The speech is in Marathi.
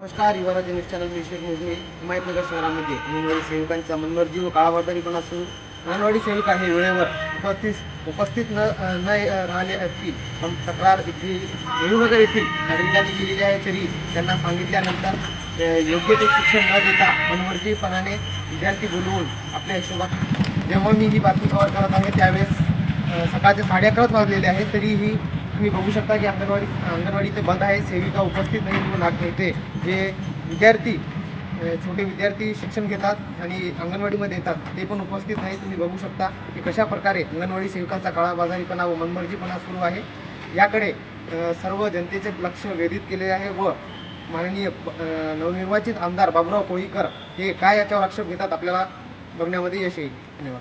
नमस्कार युवा न्यूज चॅनल मिश्र मोजणी हिमायतनगर शहरामध्ये. अंगणवाडी सेविकांचा मनमर्जी व काळाबाजारीपणा असून अंगणवाडी सेविका हे वेळेवर उपस्थित उपस्थित न न राहिले असतील. पण तक्रार इथली नेहरूनगर येथील नागरिकांनी केलेली आहे तरी त्यांना सांगितल्यानंतर योग्य ते शिक्षण न देता मनमर्जीपणाने विद्यार्थी बोलवून आपल्या हिशोबात जेव्हा मी ही बातमी कव्हर करत आहे त्यावेळेस सकाळचे साडे अकराच वाजलेले आहे तरीही तुम्ही बघू शकता की अंगणवाडी अंगणवाडी इथे बंद आहे. सेविका उपस्थित नाही म्हणून नाग येते जे विद्यार्थी छोटे विद्यार्थी शिक्षण घेतात आणि अंगणवाडीमध्ये येतात ते पण उपस्थित नाही. तुम्ही बघू शकता की कशा प्रकारे अंगणवाडी सेविकांचा काळाबाजारीपणा व मनमर्जीपणा सुरू आहे. याकडे सर्व जनतेचे लक्ष वेधित केले आहे व माननीय नवनिर्वाचित आमदार बाबुराव कोळीकर हे काय याच्यावर आक्षेप घेतात आपल्याला बघण्यामध्ये यश येईल. धन्यवाद.